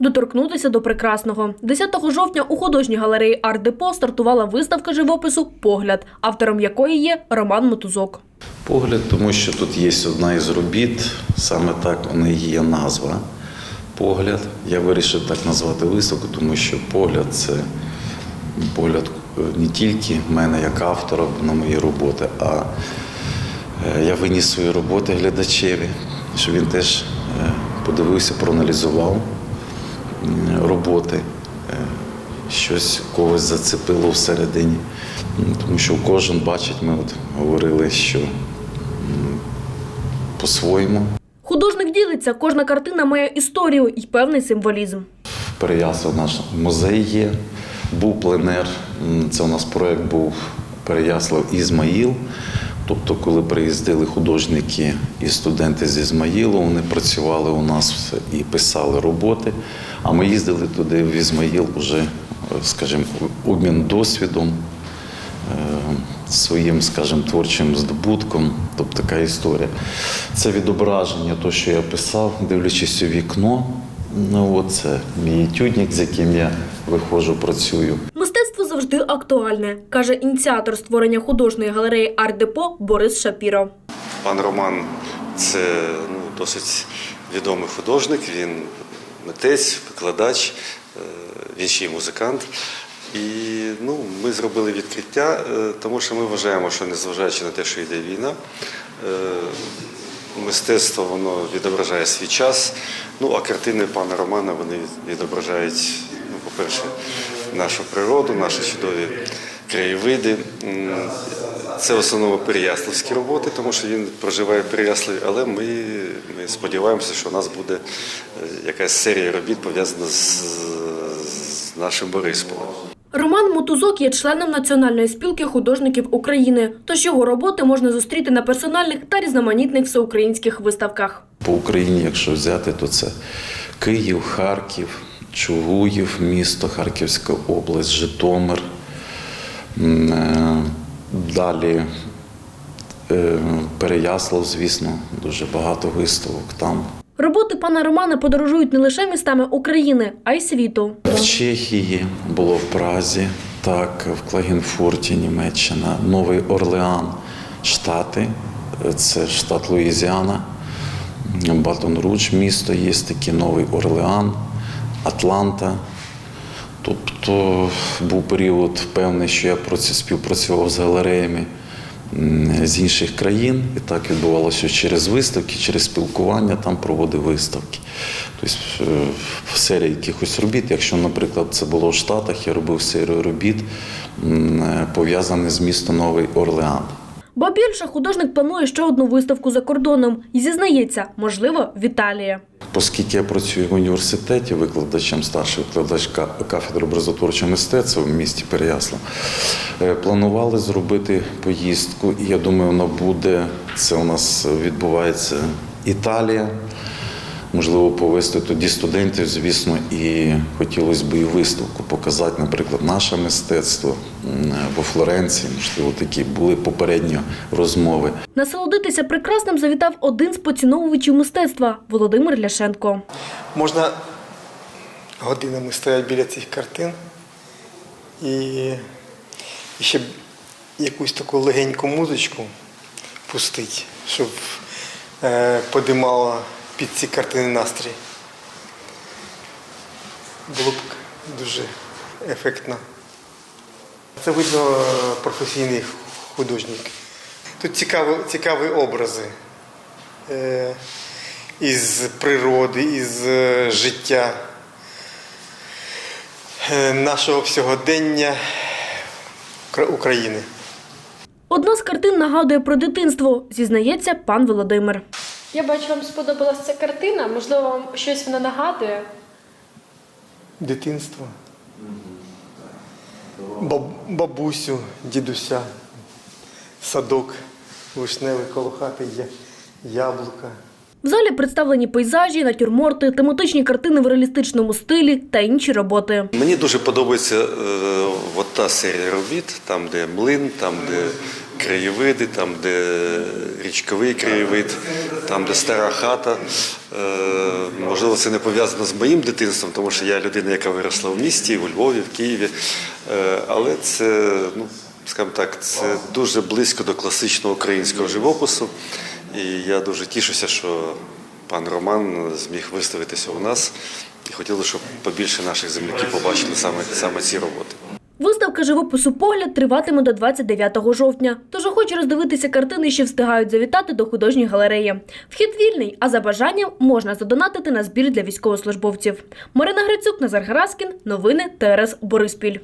доторкнутися до прекрасного. 10 жовтня у художній галереї Арт-Депо стартувала виставка живопису Погляд, автором якої є Роман Мотузок. Погляд, тому що тут є одна із робіт, саме так у неї є назва. Погляд. Я вирішив так назвати виставку, тому що погляд це погляд е, не тільки мене як автора на мої роботи, а е, я виніс свої роботи глядачеві, щоб він теж е, подивився, проаналізував роботи, е, щось когось зацепило всередині. Тому що кожен бачить, ми от говорили, що по-своєму Художник ділиться, кожна картина має історію і певний символізм. Переяслав наш музей є, був пленер. Це у нас проєкт був Переяслав Ізмаїл. Тобто, коли приїздили художники і студенти з Ізмаїлу, вони працювали у нас і писали роботи. А ми їздили туди в Ізмаїл уже, скажімо, обмін досвідом, е, своїм, скажімо, творчим здобутком. Тобто така історія. Це відображення, того, що я писав, дивлячись у вікно. Ну, це мій етюдник, з яким я виходжу, працюю. Завжди актуальне, каже ініціатор створення художньої галереї Арт-Депо Борис Шапіро. Пан Роман це ну, досить відомий художник, він митець, викладач, е, він ще й музикант. І ну, ми зробили відкриття, е, тому що ми вважаємо, що незважаючи на те, що йде війна, е, мистецтво воно відображає свій час. Ну а картини пана Романа вони відображають, ну, по-перше, нашу природу, наші чудові краєвиди. Це в основному переяславські роботи, тому що він проживає в Переяславі, але ми, ми сподіваємося, що у нас буде е, якась серія робіт пов'язана з, з нашим Борисполем. Роман Мотузок є членом Національної спілки художників України, тож його роботи можна зустріти на персональних та різноманітних всеукраїнських виставках. По Україні, якщо взяти, то це Київ, Харків, Чугуїв, місто, Харківська область, Житомир. Е, Далі е, Переяслав, звісно, дуже багато виставок там. Роботи пана Романа подорожують не лише містами України, а й світу. В Чехії було в Празі, так, в Клагенфурті, Німеччина, Новий Орлеан, Штати, це штат Луїзіана, Батон Руч, місто є таке, Новий Орлеан, Атланта. Тобто був період певний, що я співпрацював з галереями з інших країн, і так відбувалося через виставки, через спілкування, там проводив виставки. Тобто е, серія якихось робіт. Якщо, наприклад, це було в Штатах, я робив серію робіт, е, пов'язаних з містом Новий Орлеан. Ба більше художник планує ще одну виставку за кордоном і зізнається, можливо, в Італії. Оскільки я працюю в університеті викладачем, старший викладач кафедри образотворчого мистецтва в місті Переяслав, е, планували зробити поїздку, і я думаю, вона буде. Це у нас відбувається Італія. Можливо, повести тоді студентів, звісно, і хотілося б і виставку показати, наприклад, наше мистецтво во Флоренції. Можливо, такі були попередньо розмови. Насолодитися прекрасним завітав один з поціновувачів мистецтва Володимир Ляшенко. Можна годинами стояти біля цих картин і, ще б якусь таку легеньку музичку пустити, щоб е, подимало під ці картини настрій. Було б дуже ефектно. Це видно е, професійний художник. Тут цікаві, цікаві образи е, із природи, із е, життя нашого всьогодення України. Одна з картин нагадує про дитинство, зізнається пан Володимир. Я бачу, вам сподобалася ця картина. Можливо, вам щось вона нагадує. Дитинство. Баб- бабусю, дідуся, садок вишневий коло хати є, яблука. В залі представлені пейзажі, натюрморти, тематичні картини в реалістичному стилі та інші роботи. Мені дуже подобається е, от та серія робіт, там, де млин, там, де краєвиди, там, де річковий краєвид, там, де стара хата. Е, Можливо, це не пов'язано з моїм дитинством, тому що я людина, яка виросла в місті, у Львові, в Києві. Е, Але це, ну, скажімо так, це дуже близько до класичного українського живопису. І я дуже тішуся, що пан Роман зміг виставитися у нас. І хотіли, щоб побільше наших земляків побачили саме, саме ці роботи. Виставка живопису погляд триватиме до 29 жовтня. Тож охочі роздивитися картини, ще встигають завітати до художньої галереї. Вхід вільний, а за бажанням можна задонатити на збір для військовослужбовців. Марина Грицюк, Назар Гераскін. Новини ТРС Бориспіль.